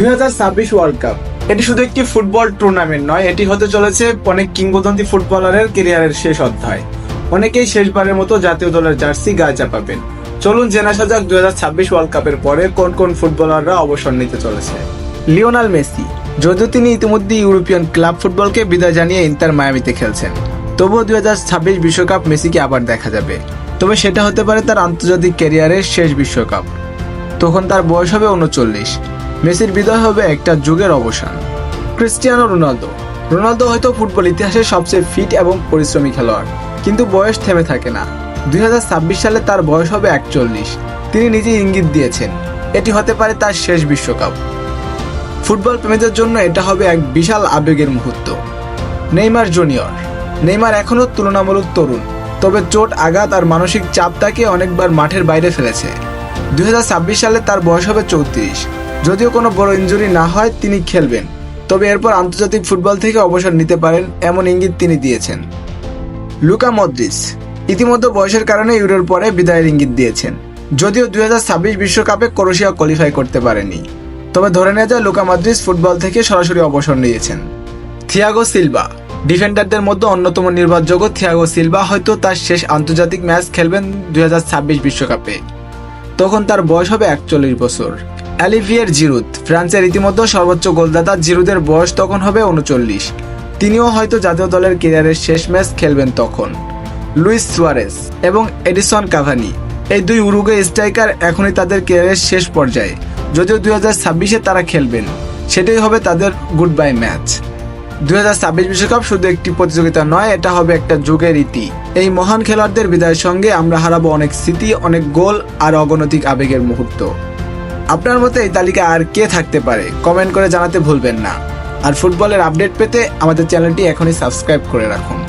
দুই হাজার ছাব্বিশ ওয়ার্ল্ড কাপ এটি শুধু একটি ফুটবল টুর্নামেন্ট নয়, এটি হতে চলেছে অনেক কিংবদন্তি ফুটবলারের কেরিয়ারের শেষ অধ্যায়। অনেকেই শেষবারের মতো জাতীয় দলের জার্সি গায়ে চাপাবেন। চলুন জেনে আসা যাক দুই ওয়ার্ল্ড কাপের পরে কোন কোন ফুটবলাররা অবসর নিতে চলেছে। লিওনাল মেসি, যদিও তিনি ইতিমধ্যে ইউরোপিয়ান ক্লাব ফুটবলকে বিদায় জানিয়ে ইন্টার মায়ামিতে খেলছেন। তবুও দুই হাজার ছাব্বিশ বিশ্বকাপ মেসিকে আবার দেখা যাবে। তবে সেটা হতে পারে তার আন্তর্জাতিক ক্যারিয়ারের শেষ বিশ্বকাপ। তখন তার বয়স হবে উনচল্লিশ মেসির বিদায় হবে একটা যুগের অবসান। Cristiano Ronaldo. রোনালদো হয়তো ফুটবল ইতিহাসের সবচেয়ে ফিট এবং পরিশ্রমী খেলোয়াড়, কিন্তু বয়স থেমে থাকে না। দুই হাজার ছাব্বিশ সালে তার বয়স হবে একচল্লিশ। তিনি নিজেই ইঙ্গিত দিয়েছেন, এটি হতে পারে তার শেষ বিশ্বকাপ। ফুটবল প্রেমীদের জন্য এটা হবে এক বিশাল আবেগের মুহূর্ত। Neymar junior. নেইমার এখনও তুলনামূলক তরুণ, তবে চোট, আঘাত আর মানসিক চাপ তাকে অনেকবার মাঠের বাইরে ফেলেছে। দুই হাজার ছাব্বিশ সালে তার বয়স হবে চৌত্রিশ। যদিও কোনো বড় ইঞ্জুরি না হয়, তিনি খেলবেন। তবে এরপর আন্তর্জাতিক ফুটবল থেকে অবসর নিতে পারেন, এমন ইঙ্গিত তিনি দিয়েছেন। লুকা মদ্রিস ইতিমধ্যে বয়সের কারণে ইউরোর পরে বিদায়ের ইঙ্গিত দিয়েছেন। যদিও দুই বিশ্বকাপে ক্রোয়েশিয়া কোয়ালিফাই করতে পারেনি। তবে ধরে নেওয়া যায়, লুকা মদ্রিস ফুটবল থেকে সরাসরি অবসর নিয়েছেন। থিয়াগো সিলভা ডিফেন্ডারদের মধ্যে অন্যতম নির্ভরযোগ্য থিয়াগো সিলভা হয়তো তার শেষ আন্তর্জাতিক ম্যাচ খেলবেন দুই বিশ্বকাপে। তখন তার বয়স হবে একচল্লিশ বছর। অ্যালিভিয়ার জিরুদ, ফ্রান্সের ইতিমধ্যে সর্বোচ্চ গোলদাতা জিরুদের বয়স তখন হবে উনচল্লিশ। তিনিও হয়তো জাতীয় দলের ক্যারিয়ারের শেষ ম্যাচ খেলবেন তখন। লুইস সুয়ারেস এবং এডিসন কাভানি, এই দুই উরুগে স্ট্রাইকার এখনই তাদের ক্যারিয়ারের শেষ পর্যায়ে। যদিও দুই হাজার ছাব্বিশে তারা খেলবেন, সেটাই হবে তাদের গুড বাই ম্যাচ। দুই হাজার ছাব্বিশ বিশ্বকাপ শুধু একটি প্রতিযোগিতা নয়, এটা হবে একটা যুগের রীতি। এই মহান খেলোয়াড়দের বিদায়ের সঙ্গে আমরা হারাবো অনেক স্মৃতি, অনেক গোল আর অগণতিক আবেগের মুহূর্ত। আপনার মতে এই তালিকা আর কে থাকতে পারে? কমেন্ট করে জানাতে ভুলবেন না। আর ফুটবলের আপডেট পেতে আমাদের চ্যানেলটি এখনই সাবস্ক্রাইব করে রাখুন।